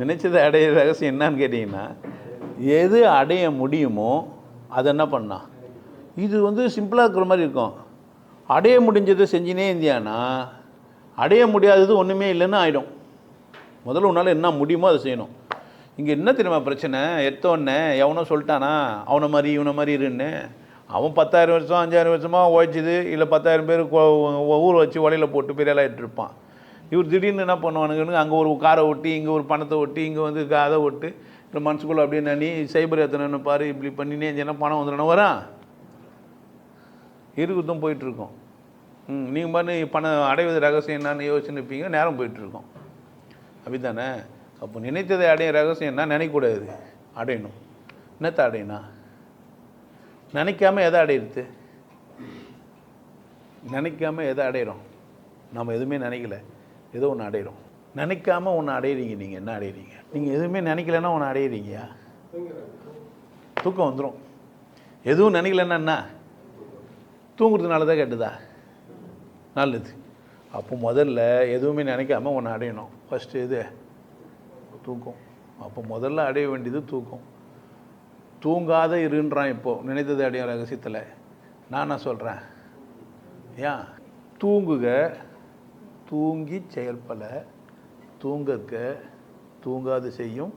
நினச்சதை அடைய ரகசியம் என்னன்னு கேட்டிங்கன்னா எது அடைய முடியுமோ அதை என்ன பண்ணா? இது வந்து சிம்பிளாக இருக்கிற மாதிரி இருக்கும். அடைய முடிஞ்சதை செஞ்சினே இருந்தியானா அடைய முடியாதது ஒன்றுமே இல்லைன்னு ஆகிடும் முதல்ல உன்னால் என்ன முடியுமோ அதை செய்யணும். இங்கே என்ன தெரியுமா பிரச்சனை? எடுத்தோடனே எவனோ சொல்லிட்டானா அவனை மாதிரி இவனை மாதிரி இருன்னு. அவன் பத்தாயிரம் வருஷம் அஞ்சாயிரம் வருஷமாக உழைச்சிது இல்லை பத்தாயிரம் பேர் ஊர் வச்சு உலையில போட்டு பெரிய ஆளாயிட்டு இருப்பான். இவர் திடீர்னு என்ன பண்ணுவானுங்கன்னு அங்கே ஒரு காரை ஒட்டி இங்கே ஒரு பணத்தை ஒட்டி இங்கே வந்து அதை ஒட்டு இல்லை மனசுக்குள்ளே அப்படியே நீ சைபர் எத்தனை பாரு இப்படி பண்ணினே இருந்தேன்னா பணம் வந்துடணும் வரான் இருக்குதும் போயிட்டுருக்கோம். ம் நீங்கள் பாரு பணம் அடைவது ரகசியம் என்னன்னு யோசிச்சுன்னு இருப்பீங்க நேரம் போயிட்டுருக்கோம். அப்படித்தானே? அப்போ நினைத்ததை அடைய ரகசியம் என்ன? நினைக்கக்கூடாது. அடையணும். என்னத்தை அடையணும்? நினைக்காம எதை அடையிறது? நினைக்காம எதை அடையிறோம்? நம்ம எதுவுமே நினைக்கல. ஏதோ ஒன்று அடையிறோம். நினைக்காம ஒன்று அடையிறீங்க நீங்கள் என்ன அடையிறீங்க? நீங்கள் எதுவுமே நினைக்கலன்னா ஒன்று அடையிறீங்கயா தூக்கம் வந்துடும் எதுவும் நினைக்கலன்னா என்ன? தூங்குறதுனால தான் கெட்டதா? நல்லது. அப்போ முதல்ல எதுவுமே நினைக்காம ஒன்று அடையணும். ஃபஸ்ட்டு இது தூக்கம். அப்போ முதல்ல அடைய வேண்டியது தூக்கம். தூங்காத இருன்றான் இப்போது நினைத்தது அடையும் ரகசியத்தில். நான் என்ன சொல்கிறேன் ஏன்? தூங்குக. தூங்கி செயல்பல தூங்கக்க தூங்காது செய்யும்.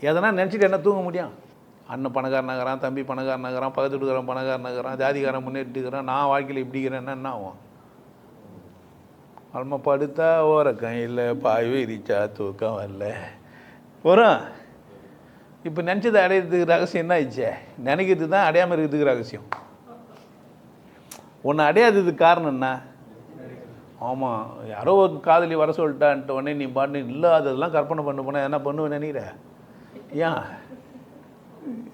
எதனா நினச்சிட்டு என்ன தூங்க முடியும்? அண்ணன் பணக்காரனாகிறான் தம்பி பணக்காரனாகிறான் பக்கத்து வீட்டுக்காரன் நகரம் ஜாதிகாரன் முன்னேற்றிக்கிறான் நான் வாழ்க்கையில் இப்படிக்கிறேன்னா என்ன ஆகும்? அல்மா படுத்தா ஓரக்கம் இல்லை பாய் விரிச்சா தூக்கம் வரல. வரும். இப்போ நினச்சதை அடையிறதுக்கு ரகசியம் என்ன ஆயிடுச்சே? நினைக்கிறது தான் அடையாமல் இருக்கிறதுக்கு ரகசியம். ஒன்று அடையாததுக்கு காரணம் என்ன? ஆமாம் யாரோ ஒரு காதலி வர சொல்லிட்டான்ட்டு உடனே நீ பாட்டு இல்லாததெல்லாம் கற்பனை பண்ண போனால் என்ன பண்ணுவேன் நினைக்கிற? ஏன்?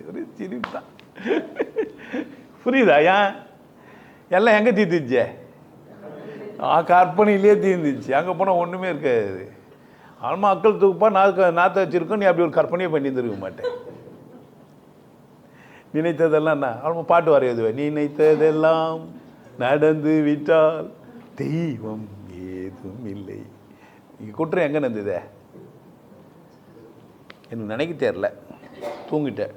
ஒரு சிரிப்பு. புரியுதா ஏன்? எல்லாம் எங்கே தீர்த்துச்சே ஆ கற்பனையிலே தீர்ந்துச்சு அங்கே போனால் ஒன்றுமே இருக்காது. ஆல்மா அக்கள் தூக்குப்பா நாக்க நாற்ற வச்சுருக்கோம் நீ அப்படி ஒரு கற்பனையே பண்ணியிருந்துருக்க மாட்டேன் நினைத்ததெல்லாம் என்ன ஆல்மா பாட்டு வரையுது நினைத்ததெல்லாம் நடந்து விட்டால் தெய்வம் ஏதும் இல்லை இங்கே குற்றம் எங்கே நடந்ததே? எனக்கு நினைக்க தெரில தூங்கிட்டேன்.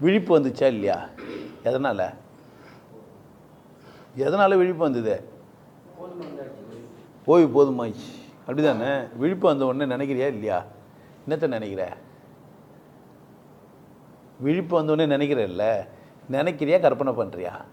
விழிப்பு வந்துச்சா இல்லையா? எதனால்? எதனால் விழிப்பு வந்தது? ஓய்வு போதுமாச்சு அப்படிதானே? விழிப்பு வந்த உடனே நினைக்கிறியா இல்லையா? என்னத்தை நினைக்கிற? விழிப்பு வந்தோடனே நினைக்கிறல்ல நினைக்கிறியா? கற்பனை பண்ணுறியா